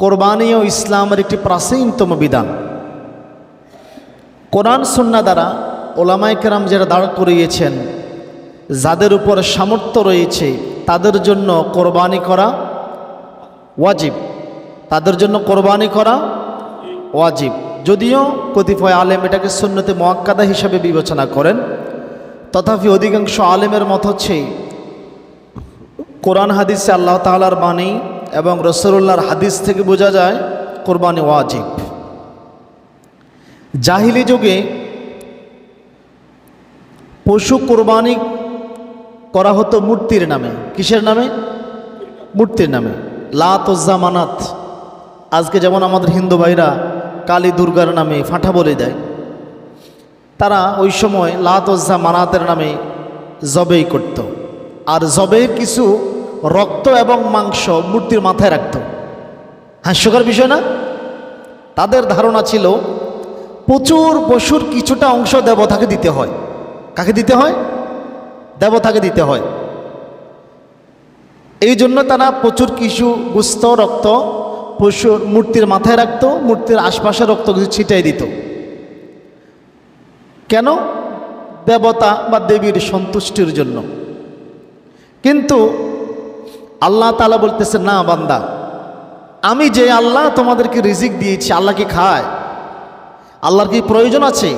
কোরবানি ও ইসলামের একটি প্রাচীনতম বিধান। কোরআন সন্না দ্বারা ওলামাই কেরাম যারা দাঁড় করিয়েছেন, যাদের উপর সামর্থ্য রয়েছে, তাদের জন্য কোরবানি করা ওয়াজিব। তাদের জন্য কোরবানি করা ওয়াজিব। যদিও কতিপয় আলেম এটাকে সুন্নতে মোয়াক্কাদা হিসাবে বিবেচনা করেন, তথাপি অধিকাংশ আলেমের মত হচ্ছে, কোরআন হাদিসে আল্লাহ তালার বাণী এবং রসরুল্লাহর হাদিস থেকে বোঝা যায় কোরবানি ওয়াজিব। জাহিলি যুগে পশু কোরবানি করা হতো মূর্তির নামে। কিসের নামে? মূর্তির নামে। লাত জামানাত আজকে যেমন আমাদের হিন্দু ভাইরা কালী দুর্গার নামে ফাঁটা বলে দেয়, তারা ওই সময় লাত মানাতের নামে জবেই করত। আর জবের কিছু রক্ত এবং মাংস মূর্তির মাথায় রাখত। হাস্যকর বিষয় না? তাদের ধারণা ছিল, প্রচুর পশুর কিছুটা অংশ দেবতাকে দিতে হয়। কাকে দিতে হয়? দেবতাকে দিতে হয়। এই জন্য তারা প্রচুর কিছু গুস্ত রক্ত পশুর মূর্তির মাথায় রাখতো, মূর্তির আশপাশে রক্ত কিছু ছিটাই দিত। কেন? দেবতা বা দেবীর সন্তুষ্টির জন্য। কিন্তু আল্লাহ তালা বলতেছে, না বান্দা, আমি যে আল্লাহ তোমাদেরকে রিজিক দিয়েছি, আল্লাহ কি খায়? আল্লাহর কি প্রয়োজন আছে?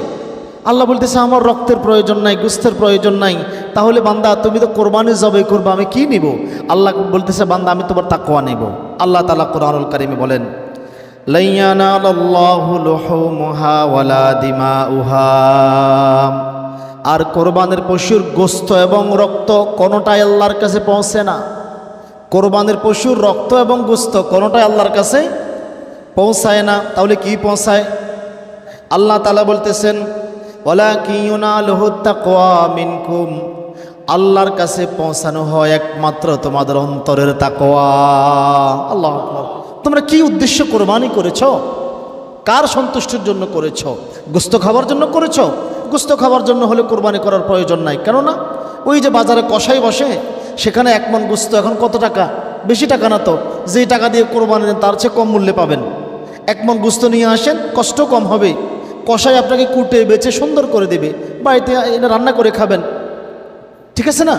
আল্লাহ বলতেছে, আমার রক্তের প্রয়োজন নাই, গুস্তের প্রয়োজন নাই। তাহলে বান্দা, তুমি তো কোরবানি জবাই করব, আমি কি নিব? আল্লাহ বলতেছে, বান্দা, আমি তোমার তাকোয়া নেব। আল্লাহ তালা কোরআনুল কারিমে বলেন আর কোরবানের পশুর গোস্ত এবং রক্ত কোনোটাই আল্লাহর কাছে পৌঁছে না। কোরবানের পশুর রক্ত এবং গুস্ত কোনোটাই আল্লাহর কাছে পৌঁছায় না। তাহলে কি পৌঁছায়? আল্লাহ তালা বলতেছেন ওলা কিউনা মিনকুম। আল্লাহর কাছে পৌঁছানো হয় একমাত্র তোমাদের অন্তরের তাকোয়া আল্লাহ তোমরা কি উদ্দেশ্য কোরবানি করেছ? কার সন্তুষ্টির জন্য করেছ? গুস্ত খাবার জন্য করেছ? গুস্ত খাবার জন্য হলে কোরবানি করার প্রয়োজন নাই। কেননা ওই যে বাজারে কষাই বসে সেখানে এক মন গুস্ত, এখন কত টাকা? বেশি টাকা না তো। যেই টাকা দিয়ে কোরবানি দেন, তার চেয়ে কম মূল্যে পাবেন। এক মন গুস্ত নিয়ে আসেন, কষ্ট কম হবে। কষাই আপনাকে কুটে, বেচে, সুন্দর করে দেবে। বাড়িতে এনে রান্না করে খাবেন। ঠিক আছে না?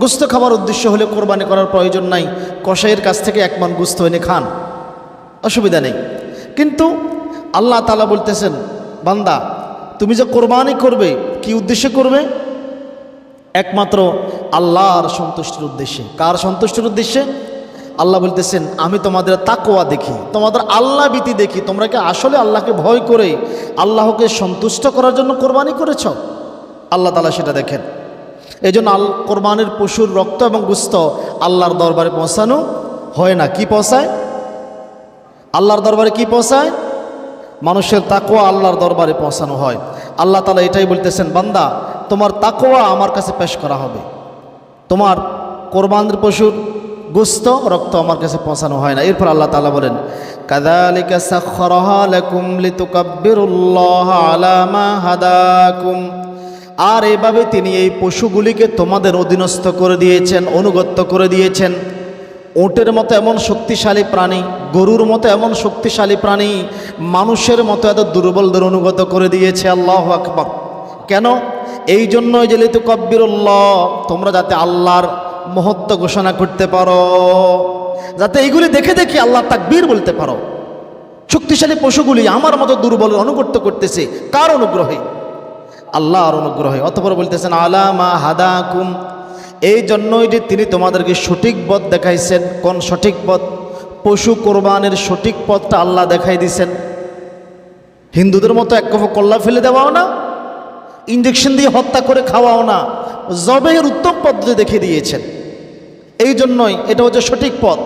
গুস্ত খাবার উদ্দেশ্য হলে কোরবানি করার প্রয়োজন নাই। কষাইয়ের কাছ থেকে এক মন গুস্ত এনে খান। অসুবিধা নেই। কিন্তু আল্লাহ তালা বলতেছেন, বান্দা, তুমি যে কোরবানি করবে, কি উদ্দেশ্যে করবে? একমাত্র আল্লাহর সন্তুষ্টির উদ্দেশ্যে। কার সন্তুষ্টির উদ্দেশ্যে? আল্লাহ বলতেছেন, আমি তোমাদের তাকোয়া দেখি, তোমাদের আল্লাহ ভীতি দেখি। তোমরা কি আসলে আল্লাহকে ভয় করে আল্লাহকে সন্তুষ্ট করার জন্য কোরবানি করেছ? আল্লাহ তালা সেটা দেখেন। এই জন্য আল, কোরবানির পশুর রক্ত এবং গুস্ত আল্লাহর দরবারে পৌঁছানো হয় না। কি পৌঁছায়? আল্লাহর দরবারে কি পৌঁছায়? মানুষের তাকোয়া আল্লাহর দরবারে পৌঁছানো হয়। আল্লাহ তালা এটাই বলতেছেন, বান্দা, তোমার তাকোয়া আমার কাছে পেশ করা হবে। তোমার কোরবানের পশুর গুস্ত রক্ত আমার কাছে পৌঁছানো হয় না। এরপর আল্লাহ তালা বলেন কাদালিকা আর এভাবে তিনি এই পশুগুলিকে তোমাদের অধীনস্থ করে দিয়েছেন অনুগত্য করে দিয়েছেন। ওটের মতো এমন শক্তিশালী প্রাণী, গরুর মতো এমন শক্তিশালী প্রাণী মানুষের মতো এত দুর্বলদের অনুগত করে দিয়েছে, আল্লাহ আকবর। কেন? এই জন্যই যে লিতু কব্বিরুল্লাহ তোমরা যাতে আল্লাহর মহত্ব ঘোষণা করতে পারো, যাতে এইগুলি দেখে দেখে আল্লাহ তাকবীর বলতে পারো। শক্তিশালী পশুগুলি আমার মতো দুর্বল অনুগত্য করতেছে, কার অনুগ্রহে? আল্লাহর অনুগ্রহে। অতপর বলতেছেন আলামা হাদাকুম। এই জন্যই যে তিনি তোমাদেরকে সঠিক পথ দেখাইছেন। কোন সঠিক পথ? পশু কোরবানের সঠিক পথটা আল্লাহ দেখাই দিছেন। হিন্দুদের মতো এক কফ কল্লা ফেলে দেওয়াও না। ইঞ্জেকশন দিয়ে হত্যা করে খাওয়াও না। জবের উত্তম পদ্ধতি দেখে দিয়েছেন। এই জন্যই এটা হচ্ছে সঠিক পথ।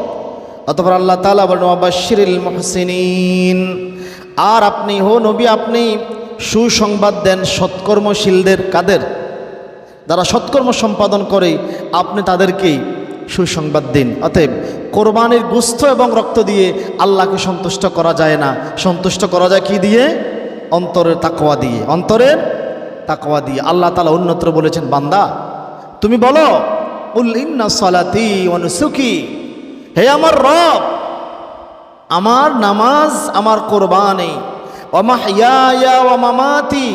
অতপর আল্লাহ তালা বলেন আবাশিরিল মহসিনিন। আর আপনি হো নবী, আপনি সুসংবাদ দেন সৎকর্মশীলদের কাদের? যারা সৎকর্ম সম্পাদন করে, আপনি তাদেরকেই সুসংবাদ দিন। অতএব কোরবানির গুস্থ এবং রক্ত দিয়ে আল্লাহকে সন্তুষ্ট করা যায় না। সন্তুষ্ট করা যায় কি দিয়ে? অন্তরের তাকওয়া দিয়ে। অন্তরের তাকওয়া দিয়ে। আল্লাহ তালা অন্যত্র বলেছেন, বান্দা, তুমি বলো, উল ইন্না সালাতি অনুসুকি হে আমার রব, আমার নামাজ আমার কোরবানি মামাতি।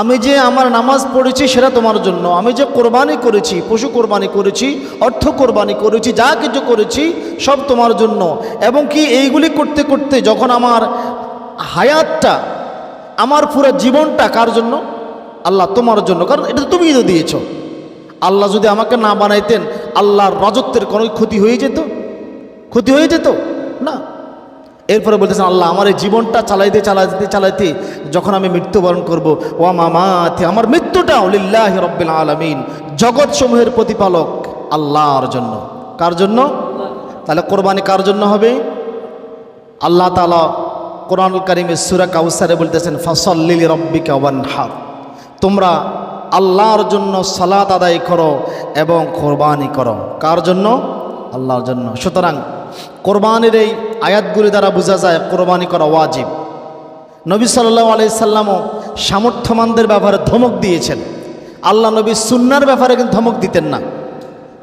আমি যে আমার নামাজ পড়েছি সেটা তোমার জন্য। আমি যে কোরবানি করেছি, পশু কোরবানি করেছি, অর্থ কোরবানি করেছি, যা কিছু করেছি, সব তোমার জন্য। এবং কি এইগুলি করতে করতে যখন আমার হায়াতটা, আমার পুরো জীবনটা কার জন্য? আল্লাহ তোমার জন্য, কারণ এটা তো তুমিই তো দিয়েছ। আল্লাহ যদি আমাকে না বানাইতেন, আল্লাহর রাজত্বের কোনো ক্ষতি হয়ে যেত? ক্ষতি হয়ে যেত? না। এরপরে বলতেছেন, আল্লাহ আমার এই জীবনটা চালাইতে চালাইতে চালাইতে যখন আমি মৃত্যুবরণ করব ও মামাতে, আমার মৃত্যুটা লিল্লাহ রব্বিল আলমিন জগৎ সমূহের প্রতিপালক আল্লাহর জন্য। কার জন্য? তাহলে কোরবানি কার জন্য হবে? আল্লাহ তালা কোরআন করিমের সুরা কাউসারে বলতেছেন ফসল্লিল রব্বিকা ওয়ানহার। তোমরা আল্লাহর জন্য সালাত আদায় করো এবং কোরবানি করো। কার জন্য? আল্লাহর জন্য। সুতরাং কোরবানির এই আয়াতগুলি দ্বারা বোঝা যায় কোরবানি করা ওয়াজিব। নবী সাল্লাহ আলি সাল্লামও সামর্থ্যমানদের ব্যাপারে ধমক দিয়েছেন। আল্লাহ নবী সুন্নার ব্যাপারে কিন্তু ধমক দিতেন না।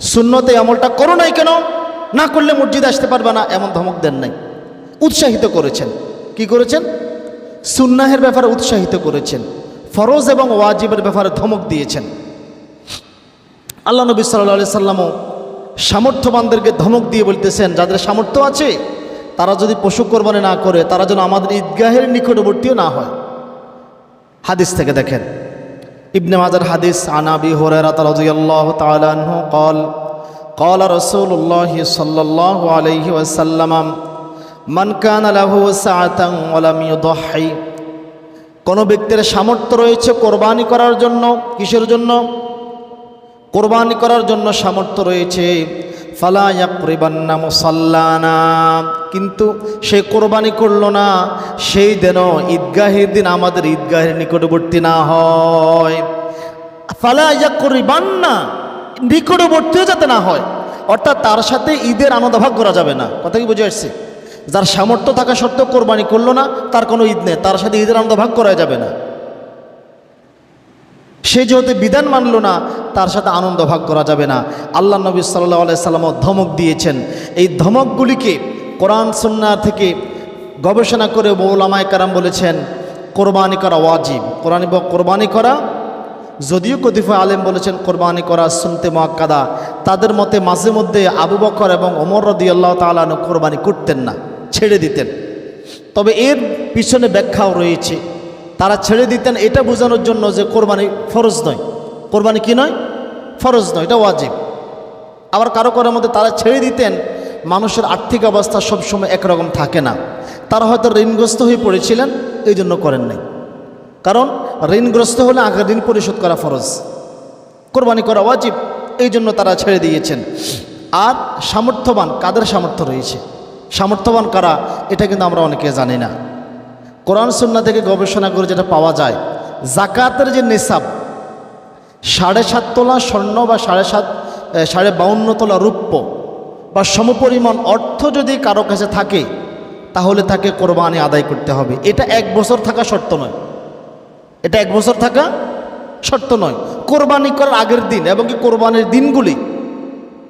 শূন্যতে আমলটা করো নাই কেন? না করলে মসজিদে আসতে পারবে না, এমন ধমক দেন নাই। উৎসাহিত করেছেন। কি করেছেন? সুন্নাহের ব্যাপারে উৎসাহিত করেছেন। ফরজ এবং ওয়াজিবের ব্যাপারে ধমক দিয়েছেন আল্লাহ নবী সাল্লা সাল্লামও সামর্থ্যবানদেরকে ধমক দিয়ে বলতেছেন যাদের সামর্থ্য আছে তারা যদি পশু কোরবানি না করে তারা যেন আমাদের ঈদগাহের নিকটবর্তীও না হয় হাদিস থেকে দেখেন ইবনে মাজার হাদিস আনাবি হরেরা রাদিয়াল্লাহু তাআলা আনহু قال قال رسول الله صلى الله عليه وسلم من كان له سعة ولم يضحي কোন ব্যক্তির সামর্থ্য রয়েছে কোরবানি করার জন্য, কিসের জন্য? কোরবানি করার জন্য সামর্থ্য রয়েছে, ফালা ইয়াকরিবান্না মুসাল্লানা। কিন্তু সে কোরবানি করল না, সেই দিন ঈদগাহের দিন আমাদের ঈদগাহের নিকটবর্তী না হয়। ফালা ইয়াকরিবান্না নিকটবর্তীও যাতে না হয়, অর্থাৎ তার সাথে ঈদের আনন্দ ভাগ করা যাবে না। কথা কি বুঝে আসছে? যার সামর্থ্য থাকা সত্ত্বেও কোরবানি করল না, তার কোনো ঈদ নেই, তার সাথে ঈদের আনন্দ ভাগ করা যাবে না। সে যেহেতু বিধান মানল না, তার সাথে আনন্দ ভাগ করা যাবে না। আল্লাহ নবী সাল্লাহ আলাইসাল্লামও ধমক দিয়েছেন। এই ধমকগুলিকে কোরআন সন্না থেকে গবেষণা করে মৌলামায় কারাম বলেছেন, কোরবানি করা ওয়াজিব। কোরআন কোরবানি করা, যদিও কতিফা আলেম বলেছেন কোরবানি করা শুনতে মক্কাদা তাদের মতে মাঝে মধ্যে আবু বকর এবং অমর রদি আল্লাহ তালানো কোরবানি করতেন না। ছেড়ে দিতেন। তবে এর পিছনে ব্যাখ্যাও রয়েছে। তারা ছেড়ে দিতেন, এটা বোঝানোর জন্য যে কোরবানি ফরজ নয়। কোরবানি কি নয়? ফরজ নয়, এটা ওয়াজিব। আবার কারও কারোর মধ্যে তারা ছেড়ে দিতেন, মানুষের আর্থিক অবস্থা সবসময় একরকম থাকে না। তারা হয়তো ঋণগ্রস্ত হয়ে পড়েছিলেন এই জন্য করেন নাই। কারণ ঋণগ্রস্ত হলে আগে ঋণ পরিশোধ করা ফরজ। কোরবানি করা ওয়াজিব এই জন্য তারা ছেড়ে দিয়েছেন। আর সামর্থ্যবান, কাদের সামর্থ্য রয়েছে? সামর্থ্যবান কারা, এটা কিন্তু আমরা অনেকে জানি না। কোরআন সুন্না থেকে গবেষণা করে যেটা পাওয়া যায় জাকাতের যে নেশাব সাড়ে সাত তোলা স্বর্ণ বা সাড়ে সাত সাড়ে বাউন্ন তোলা রূপ্য বা সমপরিমাণ অর্থ যদি কারও কাছে থাকে, তাহলে তাকে কোরবানি আদায় করতে হবে। এটা এক বছর থাকা শর্ত নয়। এটা এক বছর থাকা শর্ত নয়। কোরবানি করার আগের দিন এবং কি কোরবানির দিনগুলি,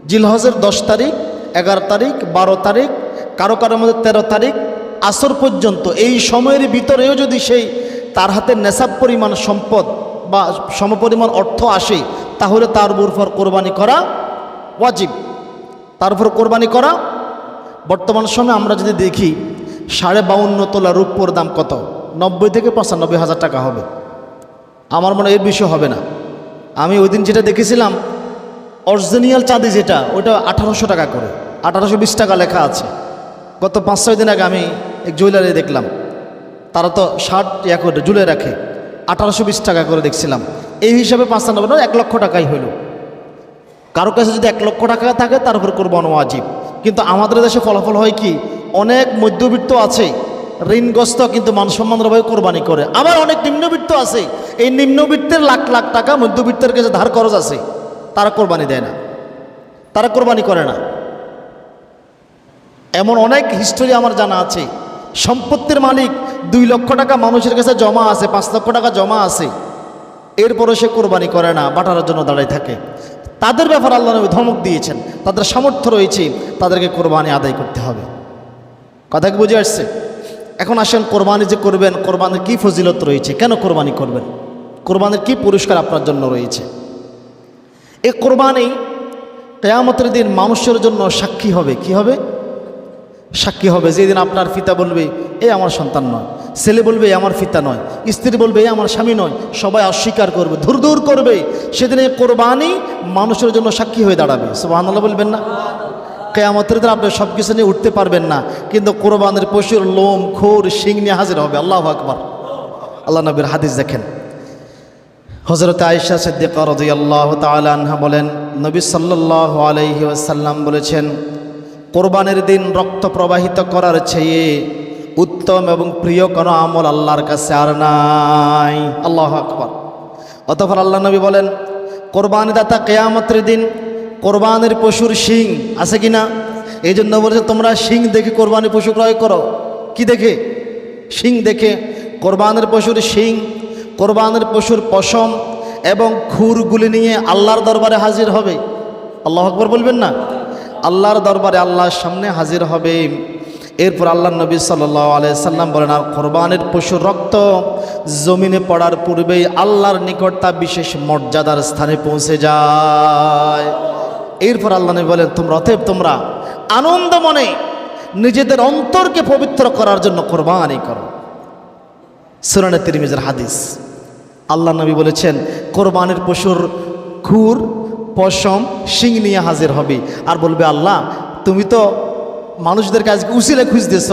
জিলহজের দশ তারিখ, এগারো তারিখ, বারো তারিখ কারও কারোর মধ্যে তেরো তারিখ আসর পর্যন্ত, এই সময়ের ভিতরেও যদি সেই তার হাতে নেশাব পরিমাণ সম্পদ বা সমপরিমাণ অর্থ আসে, তাহলে তার উপর কোরবানি করা ওয়াজিব। তার উপর কোরবানি করা, বর্তমান সময়ে আমরা যদি দেখি, সাড়ে বাউন্ন তোলা রূপোর দাম কত? নব্বই থেকে পঁচানব্বই হাজার টাকা হবে। আমার মনে এর বিষয় হবে না। আমি ওই দিন যেটা দেখেছিলাম, অরিজিনাল চাঁদি যেটা, ওটা আঠারোশো টাকা করে, আঠারোশো বিশ টাকা লেখা আছে। গত পাঁচ, ছয় দিন আগে আমি এক জুয়েলারি দেখলাম। তারা তো শার্ট ইয়া করে ঝুলে রাখে। আঠারোশো বিশ টাকা করে দেখছিলাম। এই হিসাবে পাঁচানব্বই না এক লক্ষ টাকাই হইল। কারও কাছে যদি এক লক্ষ টাকা থাকে, তার উপর কোরবান ওয়াজিব কিন্তু আমাদের দেশে ফলাফল হয় কি? অনেক মধ্যবিত্ত আছে, ঋণগ্রস্ত কিন্তু মানসম্মানভাবে কোরবানি করে। আবার অনেক নিম্নবিত্ত আছে, এই নিম্নবিত্তের লাখ লাখ টাকা মধ্যবিত্তের কাছে ধার খরচ আছে। তারা কোরবানি দেয় না। তারা কোরবানি করে না। এমন অনেক হিস্টোরি আমার জানা আছে। সম্পত্তির মালিক দুই লক্ষ টাকা মানুষের কাছে জমা আছে, পাঁচ লক্ষ টাকা জমা আছে। এরপরে সে কোরবানি করে না বাটার জন্য দাঁড়ায় থাকে। তাদের ব্যাপার আল্লাহ নবী ধমক দিয়েছেন, তাদের সামর্থ্য রয়েছে, তাদেরকে কোরবানি আদায় করতে হবে। কথা কি বুঝে আসছে? এখন আসেন কোরবানি যে করবেন, কোরবানির কি ফজিলত রয়েছে? কেন কোরবানি করবেন? কোরবানির কি পুরস্কার আপনার জন্য রয়েছে? এই কোরবানি কেয়ামতের দিন মানুষের জন্য সাক্ষী হবে, কি হবে? সাক্ষী হবে, যেদিন আপনার পিতা বলবে, এ আমার সন্তান নয়। ছেলে বলবে, এ আমার পিতা নয়। স্ত্রী বলবে, এ আমার স্বামী নয়। সবাই অস্বীকার করবে, ধুর দূর করবে। সেদিন এই কোরবানি মানুষের জন্য সাক্ষী হয়ে দাঁড়াবে। সুবহানাল্লাহ বলবেন না? কেয়ামতের দিন আপনি সব কিছু নিয়ে উঠতে পারবেন না, কিন্তু কোরবানের পশুর লোম, খোর, শিং নিয়ে হাজির হবে। আল্লাহ আকবার। আল্লাহ নবীর হাদিস দেখেন। হজরত আয়েশা সিদ্দিকা রদিয়াল্লাহ তালাহা বলেন, নবী সাল্লাহ আলহি আসাল্লাম বলেছেন কোরবানের দিন রক্ত প্রবাহিত করার চেয়ে উত্তম এবং প্রিয় কোনো আমল আল্লাহর কাছে আর নাই। আল্লাহ আকবর। অতপর আল্লাহ নবী বলেন কোরবানি দাতা কেয়ামতের দিন কোরবানের পশুর শিং আছে কি না? এই জন্য বলেছে, তোমরা শিং দেখে কোরবানি পশু ক্রয় করো। কি দেখে? শিং দেখে। কোরবানের পশুর শিং, কোরবানের পশুর পশম এবং খুরগুলি নিয়ে আল্লাহর দরবারে হাজির হবে। আল্লাহ আকবর বলবেন না? আল্লাহর দরবারে আল্লাহর সামনে হাজির হবে। এরপর আল্লাহ নবী সাল্লাহ আলাইসাল্লাম বলেন, আর কোরবানের পশুর রক্ত জমিনে পড়ার পূর্বেই আল্লাহর নিকট তা বিশেষ মর্যাদার স্থানে পৌঁছে যায়। এরপর আল্লাহ নবী বলেন, তোমরা অতএব তোমরা আনন্দ মনে নিজেদের অন্তরকে পবিত্র করার জন্য কোরবানি করো। সুরানে তিরমিজের হাদিস। আল্লাহ নবী বলেছেন, কোরবানির পশুর খুর পশম শিং নিয়ে হাজির হবে। আর বলবে, আল্লাহ, তুমি তো মানুষদের কাছে উসিলে খুঁজতেছ,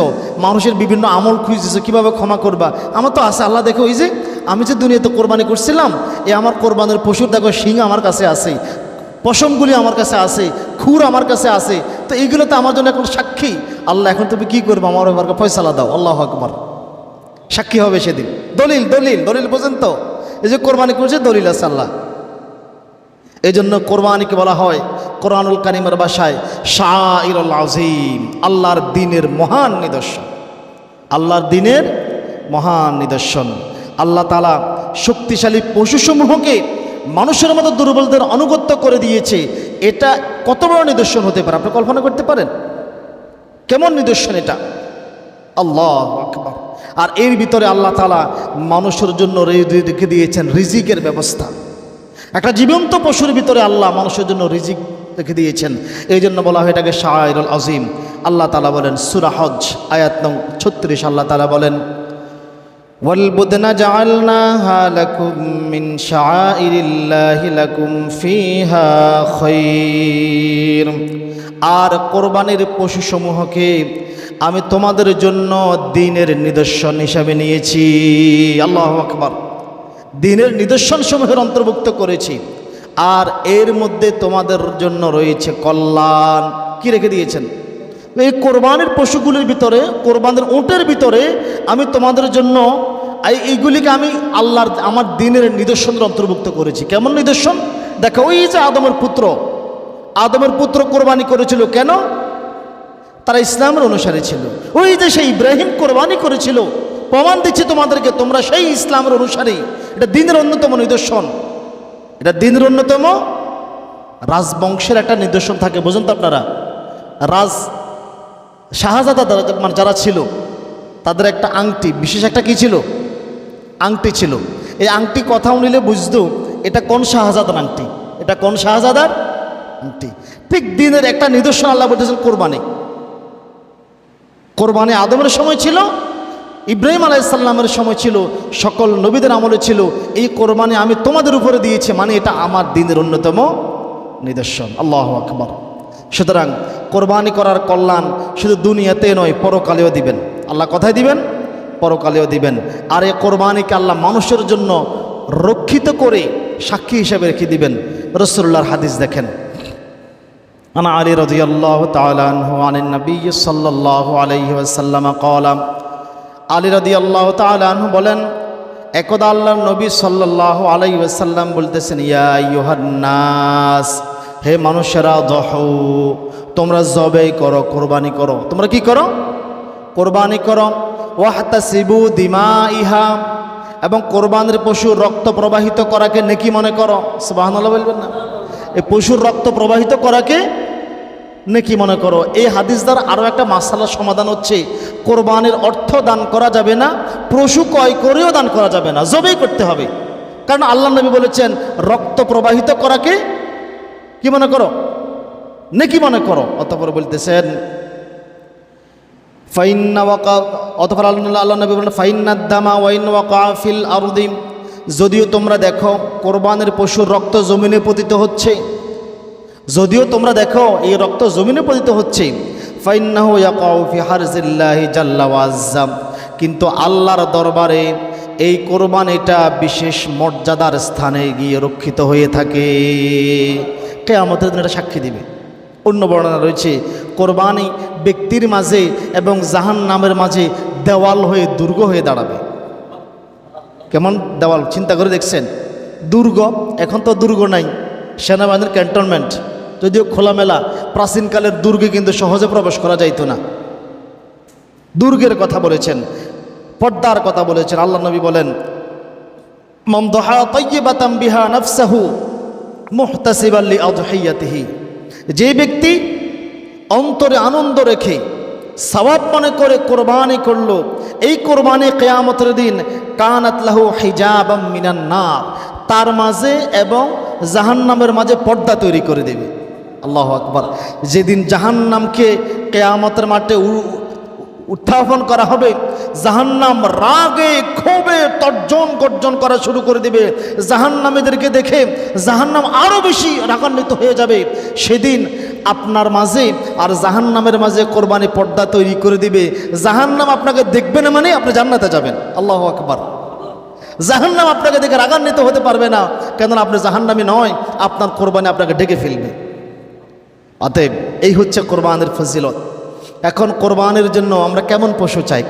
মানুষের বিভিন্ন আমল খুঁজতেছ, কীভাবে ক্ষমা করবা? আমার তো আছে, আল্লাহ দেখো ওই যে আমি যে দুনিয়াতে কোরবানি করছিলাম, এ আমার কোরবানের পশুর দেখো, শিং আমার কাছে আছে, পশমগুলি আমার কাছে আছে, খুর আমার কাছে আছে, তো এইগুলো তো আমার জন্য এখন সাক্ষী। আল্লাহ, এখন তুমি কি করব? আমার এবার ফয়সালা দাও, আল্লাহ আকবর। সাক্ষী হবে সেদিন। দলিল দলিল দলিল পর্যন্ত। এই যে কোরবানি করছে, দলিল আছে আল্লাহ। এই জন্য কোরবানিকে বলা হয় কোরআনুল কারিমের বাসায় শাহ আজিম আল্লাহর দিনের মহান নিদর্শন। আল্লাহর দিনের মহান নিদর্শন। আল্লাহ তালা শক্তিশালী পশুসমূহকে মানুষের মতো দুর্বলদের অনুগত্য করে দিয়েছে। এটা কত বড় নিদর্শন হতে পারে? আপনি কল্পনা করতে পারেন? কেমন নিদর্শন এটা? আল্লাহ আর এর ভিতরে আল্লাহ তালা মানুষের জন্য রেখে দিয়েছেন রিজিকের ব্যবস্থা। একটা জীবন্ত পশুর ভিতরে আল্লাহ মানুষের জন্য রিজিক রেখে দিয়েছেন এই জন্য বলা হয় এটাকে শাহরুল আজিম আল্লাহ তালা বলেন সুরাহজ আয়াত নং ছত্রিশ আল্লাহ তালা বলেন والبدن جعلناها لكم من شعائر الله لكم فيها خير আর কোরবানির পশুসমূহকে আমি তোমাদের জন্য দিনের নিদর্শন হিসাবে নিয়েছি আল্লাহ আকবার দিনের নিদর্শন সমূহের অন্তর্ভুক্ত করেছি। আর এর মধ্যে তোমাদের জন্য রয়েছে কল্যাণ। কি রেখে দিয়েছেন? এই কোরবানির পশুগুলির ভিতরে, কোরবানের উঁটের ভিতরে আমি তোমাদের জন্য এই- এইগুলিকে আমি আল্লাহর, আমার দিনের নিদর্শনের অন্তর্ভুক্ত করেছি। কেমন নিদর্শন? দেখো, ওই যে আদমের পুত্র। আদমের পুত্র কোরবানি করেছিল কেন? তারা ইসলামের অনুসারে ছিল। ওই যে সেই ইব্রাহিম কোরবানি করেছিল, প্রমাণ দিচ্ছি তোমাদেরকে, তোমরা সেই ইসলামের অনুসারী। এটা দিনের অন্যতম নিদর্শন। এটা দিনের অন্যতম রাজবংশের একটা নিদর্শন থাকে, বুঝুন তো আপনারা। রাজ, শাহজাদা মানে যারা ছিল, তাদের একটা আংটি, বিশেষ একটা কি ছিল? আংটি ছিল। এই আংটি কথাও নিলে বুঝতো, এটা কোন শাহজাদার আংটি? এটা কোন শাহজাদার আংটি? ঠিক দিনের একটা নিদর্শন আল্লাহ বলতেছেন কোরবানি। কোরবানি আদমের সময় ছিল ইব্রাহিম আলাইসাল্লামের সময় ছিল, সকল নবীদের আমলে ছিল, এই কোরবানি আমি তোমাদের উপরে দিয়েছি মানে এটা আমার দিনের অন্যতম নিদর্শন। আল্লাহ আকবর। সুতরাং কোরবানি করার কল্যাণ শুধু দুনিয়াতে নয়, পরকালেও দিবেন। আল্লাহ কথায় দিবেন, পরকালেও দিবেন। আর এই কোরবানিকে আল্লাহ মানুষের জন্য রক্ষিত করে সাক্ষী হিসেবে রেখে দিবেন। রসুল্লাহর হাদিস দেখেন। আনা আলী রাজিয়াল্লাহ তালাহ আলী নবী সাল্লাহ আলহি আসাল্লাম কলাম আলী রদি আল্লাহ তালু বলেন, একদা আল্লাহ নবী সাল্লাহ আলাই ওয়াসাল্লাম বলতেছেন, ইয়া ইউহান্নাস হে মানুষেরা দহ, তোমরা জবে করো, কোরবানি করো। তোমরা কি করো? কোরবানি করো। ওয়াহাতা সিবু দিমা ইহা এবং কোরবানের পশু রক্ত প্রবাহিত করাকে নেকি মনে করো। সুবাহ বলবেন না। এই পশুর রক্ত প্রবাহিত করাকে নেকি মনে করো। এই হাদিস দ্বারা আরও একটা মাসালার সমাধান হচ্ছে। কোরবানির অর্থ দান করা যাবে না, পশু ক্রয় করেও দান করা যাবে না, জবেই করতে হবে। কারণ আল্লাহ নবী বলেছেন, রক্ত প্রবাহিত করাকে কি? মনে করো? নেকি মনে করো? অতপর বলতেছেন অতপর আল্লাহ নবী বলেন ফাইন্নাদ ওয়াইন ওয়াকা ফিল আরদিম যদিও তোমরা দেখো, কোরবানের পশুর রক্ত জমিনে পতিত হচ্ছে। যদিও তোমরা দেখো, এই রক্ত জমিনে পতিত হচ্ছে। ফাইন্নাহু ইয়াকাউ ফি হারজিল্লাহি জাল্লা ওয়াজ্জাম কিন্তু আল্লাহর দরবারে এই কোরবানিটা বিশেষ মর্যাদার স্থানে গিয়ে রক্ষিত হয়ে থাকে। কে আমাদের এটা সাক্ষী দিবে। অন্য বর্ণনা রয়েছে, কোরবানি ব্যক্তির মাঝে এবং জাহান নামের মাঝে দেওয়াল হয়ে দুর্গ হয়ে দাঁড়াবে। কেমন দেওয়াল? চিন্তা করে দেখছেন। দুর্গ, এখন তো দুর্গ নাই। সেনাবাহিনীর ক্যান্টনমেন্ট। যদিও খোলামেলা, প্রাচীনকালের দুর্গে কিন্তু সহজে প্রবেশ করা যাইতো না। দুর্গের কথা বলেছেন, পর্দার কথা বলেছেন। আল্লাহ নবী বলেন যে ব্যক্তি অন্তরে আনন্দ রেখে সবাব মনে করে কোরবানি করল, এই কোরবানি কেয়ামতের দিন কানাতলাহু হিজাবাম মিনান নার, তার মাঝে এবং জাহান্নামের মাঝে পর্দা তৈরি করে দেবে। আল্লাহ আকবার। যেদিন জাহান্নামকে কেয়ামতের মাঠে উত্থাপন করা হবে, জাহান্নাম রাগে, ক্ষোভে তর্জন গর্জন করা শুরু করে দিবে। জাহান্নামীদেরকে দেখে জাহান্নাম আরও বেশি রাগান্বিত হয়ে যাবে। সেদিন আপনার মাঝে আর জাহান্নামের মাঝে কোরবানি পর্দা তৈরি করে দিবে। জাহান্নাম আপনাকে দেখবে না মানে আপনি জান্নাতে যাবেন। আল্লাহ আকবার। জাহান্নাম আপনাকে দেখে রাগান্বিত হতে পারবে না। কেননা আপনি জাহান্নামী নয়, আপনার কোরবানি আপনাকে ডেকে ফেলবে। অতএব এই হচ্ছে কোরবানের ফজিলত। এখন কোরবানের জন্য আমরা কেমন পশু চাই?